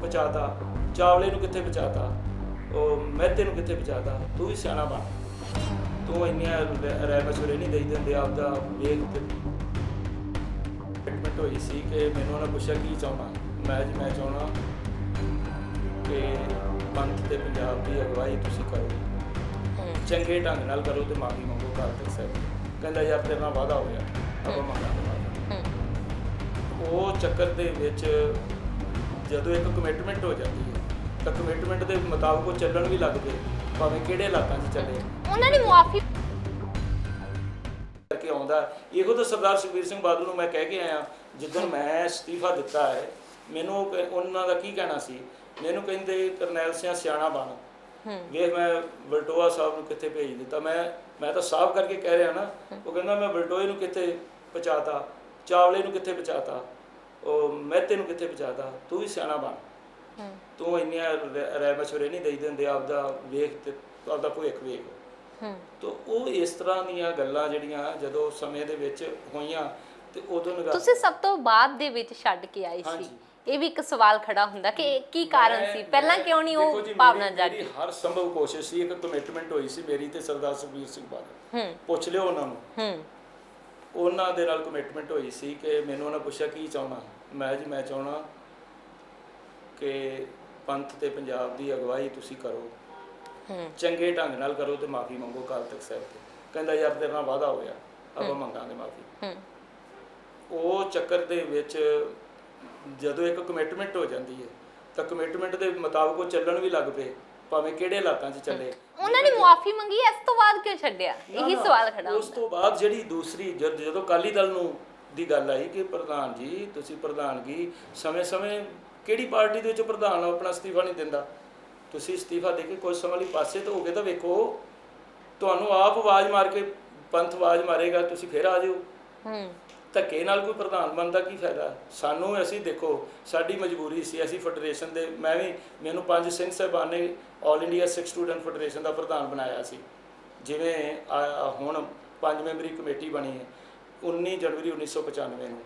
ਪਹੁੰਚਾਤਾ? ਚਾਵਲੇ ਨੂੰ ਕਿੱਥੇ ਪਹੁੰਚਾਤਾ? ਉਹ ਮਹਿਤੇ ਨੂੰ ਕਿੱਥੇ ਪਹੁੰਚਾਤਾ? ਤੂੰ ਵੀ ਸਿਆਣਾ ਬਣ। ਤੂੰ ਇੰਨੀਆਂ ਰ- ਰਾਏ ਮਸ਼ਵਰੇ ਨਹੀਂ ਦੇਈ ਦਿੰਦੇ ਆਪਦਾ ਵੇਖ ਤੇ। ਕਮਿਟਮੈਂਟ ਹੋਈ ਸੀ ਕਿ ਮੈਨੂੰ ਉਹਨਾਂ ਪੁੱਛਿਆ ਕੀ ਚਾਹਣਾ ਮੈਂ ਜੀ ਮੈਂ ਚਾਹਣਾ ਕਿ ਪੰਥ ਤੇ ਪੰਜਾਬ ਦੀ ਅਗਵਾਈ ਤੁਸੀਂ ਕਰੋ। ਚੰਗੇ ਢੰਗ ਨਾਲ ਕਰੋ ਤੇ ਮਾਫੀ ਮੰਗੋ ਘਰ ਤੇ ਸਾਹਿਬ ਕਹਿੰਦਾ ਯਾਰ ਤੇਰੇ ਨਾਲ ਵਾਦਾ ਹੋ ਗਿਆ। ਆਪਾਂ ਮੰਗਾਂਗੇ। ਉਹ ਚੱਕਰ ਦੇ ਵਿੱਚ ਜਦੋਂ ਇੱਕ ਕਮਿਟਮੈਂਟ ਹੋ ਜਾਂਦੀ ਹੈ ਤਾਂ ਕਮਿਟਮੈਂਟ ਦੇ ਮੁਤਾਬਕ ਉਹ ਚੱਲਣ ਵੀ ਲੱਗ ਪਏ ਭਾਵੇਂ ਕਿਹੜੇ ਇਲਾਕਿਆਂ 'ਚ ਚੱਲੇ। ਉਹਨਾਂ ਨੇ ਮੁਆਫੀ ਕਰਕੇ ਆਉਂਦਾ। ਇਹੋ ਤਾਂ ਸਰਦਾਰ ਸੁਖਬੀਰ ਸਿੰਘ ਬਾਦਲ ਨੂੰ ਮੈਂ ਕਹਿ ਕੇ ਆਇਆ ਜਦੋਂ ਮੈਂ ਅਸਤੀਫਾ ਦਿੱਤਾ ਹੈ ਮੈਨੂੰ ਉਹਨਾਂ ਦਾ ਕੀ ਕਹਿਣਾ ਸੀ? ਮੈਨੂੰ ਕਹਿੰਦੇ ਕਰਨੈਲ ਸਿੰਘ ਸਿਆਣਾ ਬਣ। ਹੂੰ। ਵੇਖ ਮੈਂ ਵਲਟੋਆ ਸਾਹਿਬ ਨੂੰ ਕਿੱਥੇ ਭੇਜ ਦਿੱਤਾ। ਮੈਂ ਮੈਂ ਤਾਂ ਸਾਫ਼ ਕਰਕੇ ਕਹਿ ਰਿਹਾ ਨਾ ਉਹ ਕਹਿੰਦਾ ਮੈਂ ਵਲਟੋਏ ਨੂੰ ਕਿੱਥੇ ਪਹੁੰਚਾਤਾ? ਚਾਵਲੇ ਨੂੰ ਕਿੱਥੇ ਪਹੁੰਚਾਤਾ? ਉਹ ਮਹਿਤੇ ਨੂੰ ਕਿੱਥੇ ਪਹੁੰਚਾਤਾ? ਤੂੰ ਵੀ ਸਿਆਣਾ ਬਣ। ਤੂੰ ਇੰਨੀਆਂ ਰਾਏ ਮਸ਼ਵਰੇ ਨਹੀਂ ਦੇਈ ਦਿੰਦੇ ਆਪਦਾ ਵੇਖ ਤੇ ਆਪਦਾ ਭਵਿੱਖ ਵੇਖ। ਹੂੰ। ਤੋ ਉਹ ਇਸ ਤਰ੍ਹਾਂ ਦੀਆਂ ਗੱਲਾਂ ਜਿਹੜੀਆਂ ਜਦੋਂ ਸਮੇਂ ਦੇ ਵਿੱਚ ਹੋਈਆਂ ਤੇ ਉਦੋਂ ਨਿਗਾਹ ਤੁਸੀਂ ਸਭ ਤੋਂ ਬਾਅਦ ਦੇ ਵਿੱਚ ਛੱਡ ਕੇ ਆਏ ਸੀ। ਇਹ ਵੀ ਇੱਕ ਸਵਾਲ ਖੜਾ ਹੁੰਦਾ ਕਿ ਕੀ ਕਾਰਨ ਮੈਂ- ਸੀ? ਪਹਿਲਾਂ ਮੈਂ- ਕਿਉਂ ਨਹੀਂ ਉਹ ਭਾਵਨਾ ਜਾਗੀ? ਮੇਰੀ ਹਰ ਸੰਭਵ ਕੋਸ਼ਿਸ਼ ਸੀ ਇੱਕ ਕਮਿਟਮੈਂਟ ਹੋਈ ਸੀ ਮੇਰੀ ਤੇ ਸਰਦਾਰ ਸੁਖਬੀਰ ਸਿੰਘ ਬਾਦਲ। ਹੂੰ। ਪੁੱਛ ਲਿਓ ਉਹਨਾਂ ਨੂੰ। ਹੂੰ। ਉਹਨਾਂ ਦੇ ਨਾਲ ਕਮਿਟਮੈਂਟ ਹੋਈ ਸੀ ਕਿ ਮੈਨੂੰ ਉਹਨਾਂ ਪੁੱਛਿਆ ਕੀ ਚਾਹਣਾ ਮੈਂ ਜੀ ਮੈਂ ਚਾਹਣਾ ਕਿ ਪੰਥ ਤੇ ਪੰਜਾਬ ਦੀ ਅਗਵਾਈ ਤੁਸੀਂ ਕਰੋ। ਚੰਗੇ ਢੰਗ ਨਾਲ ਕਰੋ ਤੇ ਮਾਫੀ ਮੰਗੋ ਕਾਲ ਤੱਕ ਸਾਹਿਬ ਤੇ। ਕਹਿੰਦਾ ਯਾਰ ਤੇਰੇ ਨਾਲ ਵਾਦਾ ਹੋ ਗਿਆ। ਆਪਾਂ ਮੰਗਾਂਗੇ ਮਾਫੀ। ਉਹ ਚੱਕਰ ਦੇ ਵਿੱਚ ਜਦੋਂ ਇੱਕ ਕਮਿਟਮੈਂਟ ਹੋ ਜਾਂਦੀ ਹੈ ਤਾਂ ਕਮਿਟਮੈਂਟ ਦੇ ਮੁਤਾਬਕ ਉਹ ਚੱਲਣ ਵੀ ਲੱਗ ਪਏ। ਭਾਵੇਂ ਕਿਹੜੇ ਇਲਾਕਿਆਂ 'ਚ ਚੱਲੇ। ਉਹਨਾਂ ਨੇ ਮੁਆਫੀ ਮੰਗੀ ਇਸ ਤੋਂ ਬਾਅਦ ਕਿਉਂ ਛੱਡਿਆ? ਨਾ, ਇਹੀ ਨਾ, ਸਵਾਲ ਖੜਾ ਉਸ ਹੁੰਦਾ। ਤੋਂ ਬਾਅਦ ਜਿਹੜੀ ਦੂਸਰੀ ਜਦ- ਜਦੋਂ ਕਾਲੀ ਦਲ ਨੂੰ ਦੀ ਗੱਲ ਆਈ ਕਿ ਪ੍ਰਧਾਨ ਜੀ ਤੁਸੀਂ ਪ੍ਰਧਾਨਗੀ ਸਮੇਂ-ਸਮੇਂ ਕਿਹੜੀ ਪਾਰਟੀ ਦੇ ਵਿੱਚ ਪ੍ਰਧਾਨ ਆਪਣਾ ਅਸਤੀਫਾ ਨਹੀਂ ਦਿੰਦਾ? ਤੁਸੀਂ ਅਸਤੀਫਾ ਦੇ ਕੇ ਕੁਝ ਸਮਾਂ ਲਈ ਪਾਸੇ ਤੋਂ ਹੋ ਕੇ ਤਾਂ ਵੇਖੋ ਤੁਹਾਨੂੰ ਆਪ ਆਵਾਜ਼ ਮਾਰ ਕੇ ਪੰਥ ਆਵਾਜ਼ ਮਾਰੇਗਾ ਤੁਸੀਂ ਫਿਰ ਆ ਜਾਓ। ਹੂੰ। ਧੱਕੇ ਨਾਲ ਕੋਈ ਪ੍ਰਧਾਨ ਬਣਦਾ ਕੀ ਫਾਇਦਾ? ਸਾਨੂੰ ਅਸੀਂ ਦੇਖੋ, ਸਾਡੀ ਮਜਬੂਰੀ ਸੀ, ਅਸੀਂ ਫੈਡਰੇਸ਼ਨ ਦੇ, ਮੈਂ ਵੀ, ਮੈਨੂੰ ਪੰਜ ਸਿੰਘ ਸਾਹਿਬਾਨ ਨੇ 올 ਇੰਡੀਆ ਸਿੱਖ ਸਟੂਡੈਂਟ ਫੈਡਰੇਸ਼ਨ ਦਾ ਪ੍ਰਧਾਨ ਬਣਾਇਆ ਸੀ। ਜਿਵੇਂ ਹੁਣ ਪੰਜ ਮੈਂਬਰੀ ਕਮੇਟੀ ਬਣੀ ਹੈ 19 ਜਨਵਰੀ 1995 ਨੂੰ।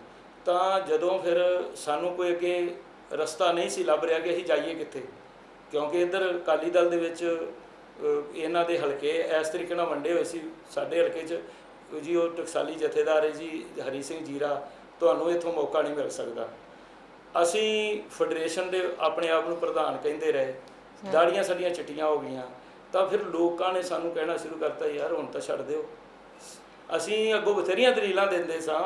ਤਾਂ ਜਦੋਂ ਫਿਰ ਸਾਨੂੰ ਕੋਈ ਅੱਗੇ ਰਸਤਾ ਨਹੀਂ ਸੀ ਲੱਭ ਰਿਹਾ ਕਿ ਅਸੀਂ ਜਾਈਏ ਕਿੱਥੇ? ਕਿਉਂਕਿ ਇੱਧਰ ਅਕਾਲੀ ਦਲ ਦੇ ਵਿੱਚ ਇਹਨਾਂ ਦੇ ਹਲਕੇ ਇਸ ਤਰੀਕੇ ਨਾਲ ਵੰਡੇ ਹੋਏ ਸੀ, ਸਾਡੇ ਹਲਕੇ 'ਚ ਜੀ ਉਹ ਟਕਸਾਲੀ ਜਥੇਦਾਰ ਹੈ ਜੀ ਹਰੀ ਸਿੰਘ ਜੀਰਾ ਤੁਹਾਨੂੰ ਇੱਥੋਂ ਮੌਕਾ ਨਹੀਂ ਮਿਲ ਸਕਦਾ। ਅਸੀਂ ਫੈਡਰੇਸ਼ਨ ਦੇ ਆਪਣੇ ਆਪ ਨੂੰ ਪ੍ਰਧਾਨ ਕਹਿੰਦੇ ਰਹੇ ਦਾੜੀਆਂ ਸਾਡੀਆਂ ਚਿੱਟੀਆਂ ਹੋ ਗਈਆਂ ਤਾਂ ਫਿਰ ਲੋਕਾਂ ਨੇ ਸਾਨੂੰ ਕਹਿਣਾ ਸ਼ੁਰੂ ਕਰਤਾ ਯਾਰ ਹੁਣ ਤਾਂ ਛੱਡ ਦਿਓ। ਅਸੀਂ ਅੱਗੋਂ ਬਥੇਰੀਆਂ ਦਲੀਲਾਂ ਦਿੰਦੇ ਸਾਂ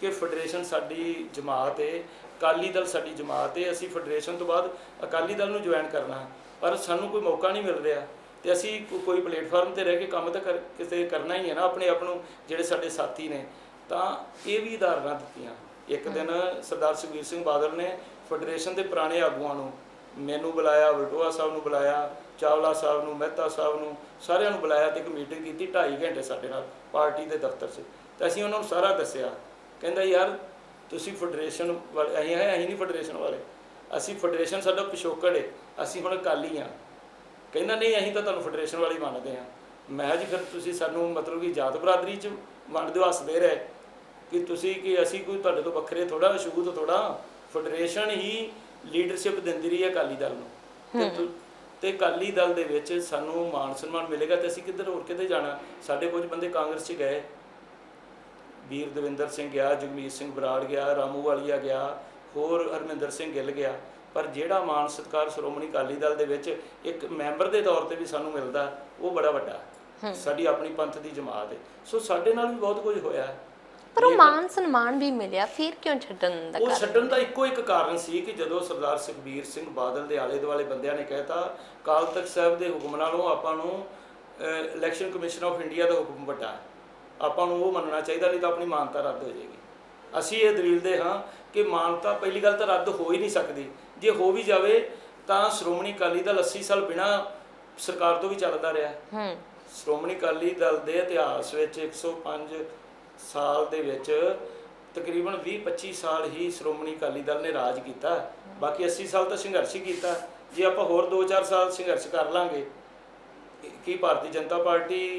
ਕਿ ਫੈਡਰੇਸ਼ਨ ਸਾਡੀ ਜਮਾਤ ਹੈ ਅਕਾਲੀ ਦਲ ਸਾਡੀ ਜਮਾਤ ਹੈ ਅਸੀਂ ਫੈਡਰੇਸ਼ਨ ਤੋਂ ਬਾਅਦ ਅਕਾਲੀ ਦਲ ਨੂੰ ਜੁਆਇਨ ਕਰਨਾ। ਪਰ ਸਾਨੂੰ ਕੋਈ ਮੌਕਾ ਨਹੀਂ ਮਿਲ ਰਿਹਾ। ਤੇ ਅਸੀਂ ਕੋਈ ਪਲੇਟਫਾਰਮ ਤੇ ਰਹਿ ਕੇ ਕੰਮ ਤਾਂ ਕਰ ਕਿਸੇ ਕਰਨਾ ਹੀ ਹੈ ਨਾ ਆਪਣੇ ਆਪ ਨੂੰ ਜਿਹੜੇ ਸਾਡੇ ਸਾਥੀ ਨੇ ਤਾਂ ਇਹ ਵੀ ਉਦਾਹਰਨਾਂ ਦਿੱਤੀਆਂ। ਇੱਕ ਦਿਨ ਸਰਦਾਰ ਸੁਖਬੀਰ ਸਿੰਘ ਬਾਦਲ ਨੇ ਫੈਡਰੇਸ਼ਨ ਦੇ ਪੁਰਾਣੇ ਆਗੂਆਂ ਨੂੰ ਮੈਨੂੰ ਬੁਲਾਇਆ ਵਲਟੋਆ ਸਾਹਿਬ ਨੂੰ ਬੁਲਾਇਆ ਚਾਵਲਾ ਸਾਹਿਬ ਨੂੰ ਮਹਿਤਾ ਸਾਹਿਬ ਨੂੰ ਸਾਰਿਆਂ ਨੂੰ ਬੁਲਾਇਆ ਤੇ ਇੱਕ ਮੀਟਿੰਗ ਕੀਤੀ 2.5 ਘੰਟੇ ਸਾਡੇ ਨਾਲ ਪਾਰਟੀ ਦੇ ਦਫ਼ਤਰ 'ਚ। ਤੇ ਅਸੀਂ ਉਹਨਾਂ ਨੂੰ ਸਾਰਾ ਦੱਸਿਆ। ਕਹਿੰਦਾ ਯਾਰ ਤੁਸੀਂ ਫੈਡਰੇਸ਼ਨ ਵਾਲੇ ਅਸੀਂ ਹੈ ਅਸੀਂ ਨਹੀਂ ਫੈਡਰੇਸ਼ਨ ਵਾਲੇ। ਅਸੀਂ ਫੈਡਰੇਸ਼ਨ ਸਾਡਾ ਪਿਛੋਕੜ ਹੈ ਅਸੀਂ ਹੁਣ ਅਕਾਲੀ ਆ। ਕਹਿੰਦਾ ਨਹੀਂ ਅਸੀਂ ਤਾਂ ਤੁਹਾਨੂੰ ਫੈਡਰੇਸ਼ਨ ਵਾਲੀ ਮੰਨਦੇ ਆ ਮੈਂ ਜੀ ਫਿਰ ਤੁਸੀਂ ਸਾਨੂੰ ਮਤਲਬ ਕਿ ਜਾਤ ਬਰਾਦਰੀ 'ਚ ਵੰਡਦੇ ਹੋ ਹੱਸਦੇ ਰਹੇ ਕਿ ਤੁਸੀਂ ਕਿ ਅਸੀਂ ਕੋਈ ਤੁਹਾਡੇ ਤੋਂ ਵੱਖਰੇ ਥੋੜਾ ਅਸ਼ੂਤ ਥੋੜਾ ਫੈਡਰੇਸ਼ਨ ਹੀ ਲੀਡਰਸ਼ਿਪ ਦਿੰਦੀ ਰਹੀ ਹੈ ਅਕਾਲੀ ਦਲ ਨੂੰ। ਤੇ ਤੁ- ਤੇ ਅਕਾਲੀ ਦਲ ਦੇ ਵਿੱਚ ਸਾਨੂੰ ਮਾਨ ਸਨਮਾਨ ਮਿਲੇਗਾ ਤੇ ਅਸੀਂ ਕਿੱਧਰ ਹੋਰ ਕਿਤੇ ਜਾਣਾ? ਸਾਡੇ ਕੁਝ ਬੰਦੇ ਕਾਂਗਰਸ 'ਚ ਗਏ। ਵੀਰ ਦਵਿੰਦਰ ਸਿੰਘ ਗਿਆ ਜਗਮੀਤ ਸਿੰਘ ਬਰਾੜ ਗਿਆ ਰਾਮੂ ਵਾਲੀਆ ਗਿਆ ਹੋਰ ਹਰਮਿੰਦਰ ਸਿੰਘ ਗਿੱਲ ਗਿਆ। ਪਰ ਜਿਹੜਾ ਮਾਨ ਸਤਕਾਰ ਸ਼੍ਰੋਮਣੀ ਅਕਾਲੀ ਦਲ ਦੇ ਵਿੱਚ ਇੱਕ ਮੈਂਬਰ ਦੇ ਤੌਰ ਤੇ ਵੀ ਸਾਨੂੰ ਮਿਲਦਾ ਉਹ ਬੜਾ ਵੱਡਾ। ਸਾਡੀ ਆਪਣੀ ਪੰਥ ਦੀ ਜਮਾਤ ਹੈ ਸੋ ਸਾਡੇ ਨਾਲ ਵੀ ਬਹੁਤ ਕੁਝ ਹੋਇਆ। ਪਰ ਉਹ ਮਾਨ ਸਨਮਾਨ ਵੀ ਮਿਲਿਆ ਫਿਰ ਕਿਉਂ ਛੱਡਣ ਦਾ ਉਹ ਛੱਡਣ ਦਾ ਇੱਕੋ ਇੱਕ ਕਾਰਨ ਸੀ ਕਿ ਜਦੋਂ ਸਰਦਾਰ ਸੁਖਬੀਰ ਸਿੰਘ ਬਾਦਲ ਦੇ ਆਲੇ ਦੁਆਲੇ ਬੰਦਿਆਂ ਨੇ ਕਹਿਤਾ ਕਾਲ ਤਖਤ ਸਾਹਿਬ ਦੇ ਹੁਕਮ ਨਾਲੋਂ ਆਪਾਂ ਨੂੰ ਇਲੈਕਸ਼ਨ ਕਮਿਸ਼ਨ ਆਫ ਇੰਡੀਆ ਦਾ ਹੁਕਮ ਵੱਡਾ ਆਪਾਂ ਨੂੰ ਉਹ ਮੰਨਣਾ ਚਾਹੀਦਾ ਨਹੀਂ ਤਾਂ ਆਪਣੀ ਮਾਨਤਾ ਰੱਦ ਹੋ ਜਾਏਗੀ ਅਸੀਂ ਇਹ ਦਲੀਲ ਦੇ ਹਾਂ ਕਿ ਮਾਨਤਾ ਪਹਿਲੀ ਗੱਲ ਤਾਂ ਰੱਦ ਹੋ ਹੀ ਨਹੀਂ ਸਕਦੀ। ਜੇ ਹੋ ਵੀ ਜਾਵੇ ਤਾਂ ਸ਼੍ਰੋਮਣੀ ਅਕਾਲੀ ਦਲ 80 ਸਾਲ ਬਿਨਾ ਸਰਕਾਰ ਤੋਂ ਵੀ ਚੱਲਦਾ ਰਿਹਾ। ਹੈ। ਹੂੰ ਸ਼੍ਰੋਮਣੀ ਅਕਾਲੀ ਦਲ ਦੇ ਇਤਿਹਾਸ ਵਿੱਚ 105 ਸਾਲ ਦੇ ਵਿੱਚ ਤਕਰੀਬਨ 20-25 ਸਾਲ ਹੀ ਸ਼੍ਰੋਮਣੀ ਅਕਾਲੀ ਦਲ ਨੇ ਰਾਜ ਕੀਤਾ। ਬਾਕੀ 80 ਸਾਲ ਤਾਂ ਸੰਘਰਸ਼ ਹੀ ਕੀਤਾ। ਜੇ ਆਪਾਂ ਹੋਰ 2-4 ਸਾਲ ਸੰਘਰਸ਼ ਕਰ ਲਾਂਗੇ ਕੀ ਭਾਰਤੀ ਜਨਤਾ ਪਾਰਟੀ